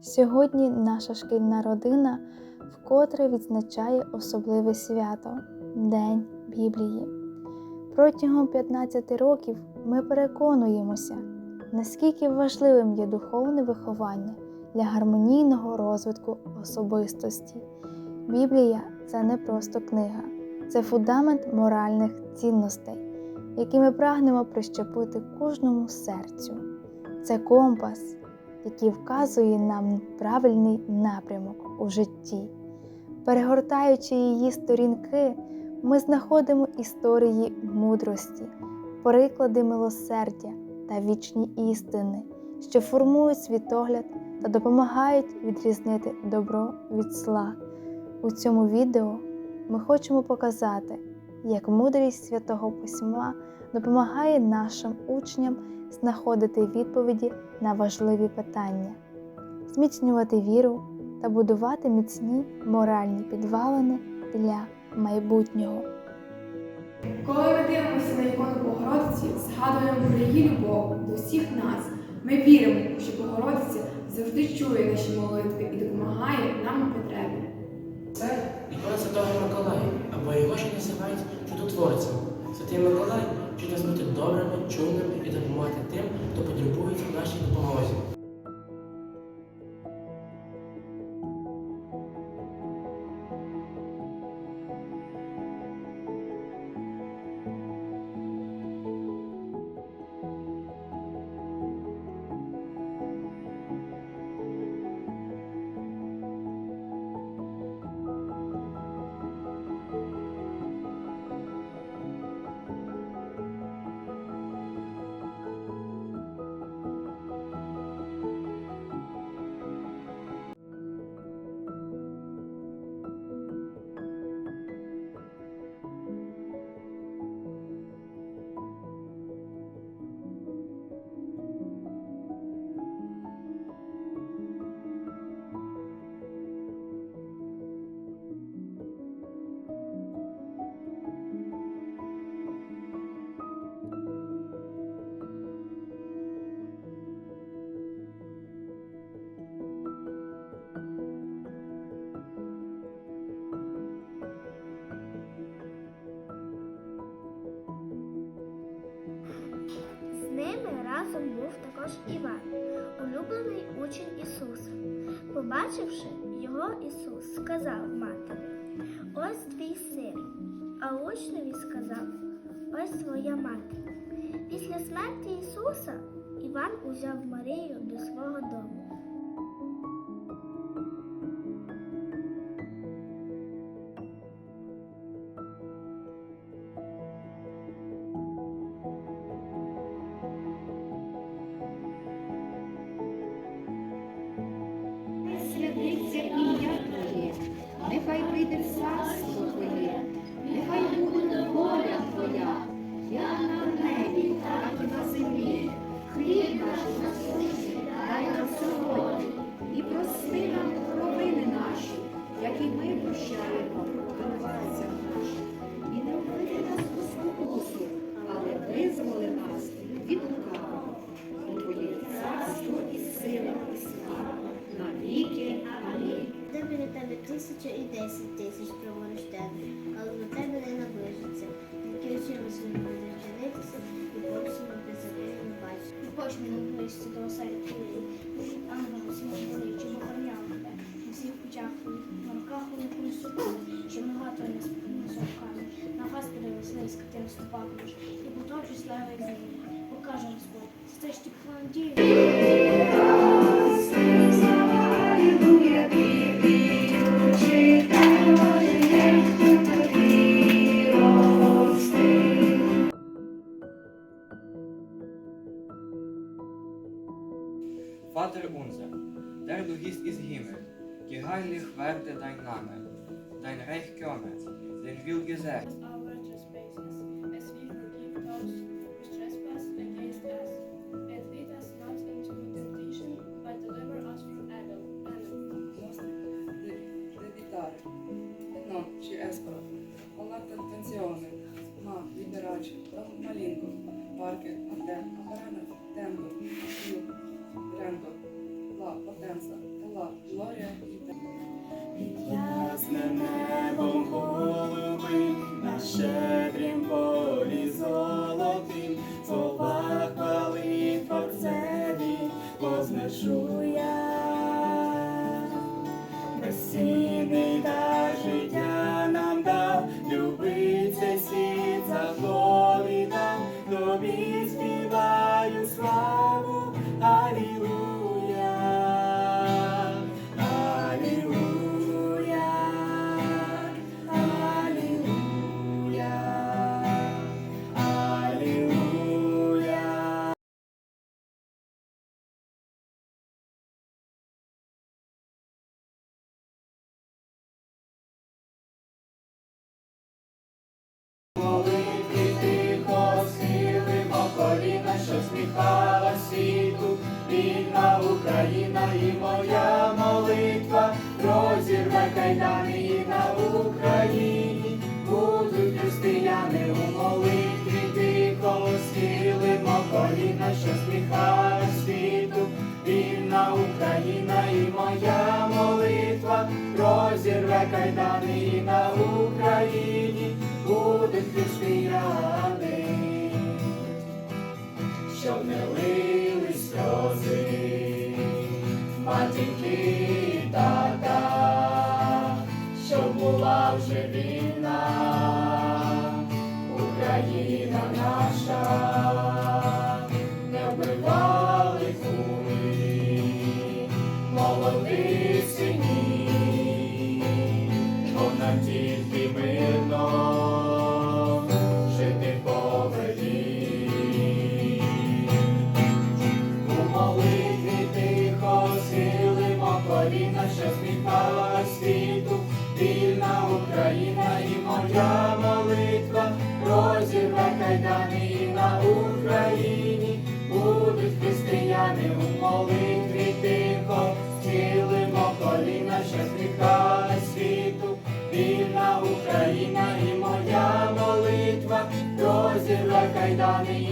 Сьогодні наша шкільна родина вкотре відзначає особливе свято День Біблії. Протягом 15 років ми переконуємося, наскільки важливим є духовне виховання для гармонійного розвитку особистості. Біблія це не просто книга, це фундамент моральних цінностей, які ми прагнемо прищепити кожному серцю. Це компас, який вказує нам правильний напрямок у житті. Перегортаючи її сторінки, ми знаходимо історії мудрості, приклади милосердя та вічні істини, що формують світогляд та допомагають відрізнити добро від зла. У цьому відео ми хочемо показати, як мудрість святого письма допомагає нашим учням знаходити відповіді на важливі питання, зміцнювати віру та будувати міцні моральні підвалини для майбутнього. Коли ми дивимося на ікону Богородиці, згадуємо про її любов до всіх нас. Ми віримо, що Богородиця завжди чує наші молитви і допомагає нам у потребі. Це ікона Святого Миколая, або його ще називають чудотворцем. Святий Миколай вчить нас бути добрими, чуйними і допомагати тим, хто потребує в нашій допомозі. Також Іван, улюблений учень Ісуса. Побачивши його, Ісус сказав матері, ось твій син, а учневі сказав, ось твоя мати. Після смерті Ісуса Іван узяв Марію до свого дому. Ім'я Твоє, нехай прийде царство Твоє, нехай буде воля Твоя, як на небі, так і на землі. Хліб наш насущний тисяча і десять тисяч проворожденних, але до тебе не наближиться. Тільки очима своїми буде вчинитися, і почнемо без забину не бачити. І почне наближся до оселі твоєї, Божі ангели всі говорячи, охороняв тебе, на всіх путях твоїх, на руках великої собою, що нога твоя не спинилася руками, на Господи веселий скотин ступатимеш, і поточиш слава із ними. Покаже Господь, це ж ті надію. Vater unser, der du gehst ins Himmel, geheiligt werde dein Name, dein Reich komme, dein Will gesagt, вознешу я. Безцінний дар життя Україна і моя молитва, розірве кайдани і на Україні, будуть християни у молитві тихо схилимо коліна, що сміхала світу, вільна Україна і моя молитва, розірве кайдани і на Україні. Будуть християни, щоб не лили сльози, матінки і тата, щоб була вже вільна, моя молитва, розірве кайдани і на Україні, будуть християни у молитві тихо, схилимо коліна, що сміхала світу, вільна Україна і моя молитва, розірве кайдани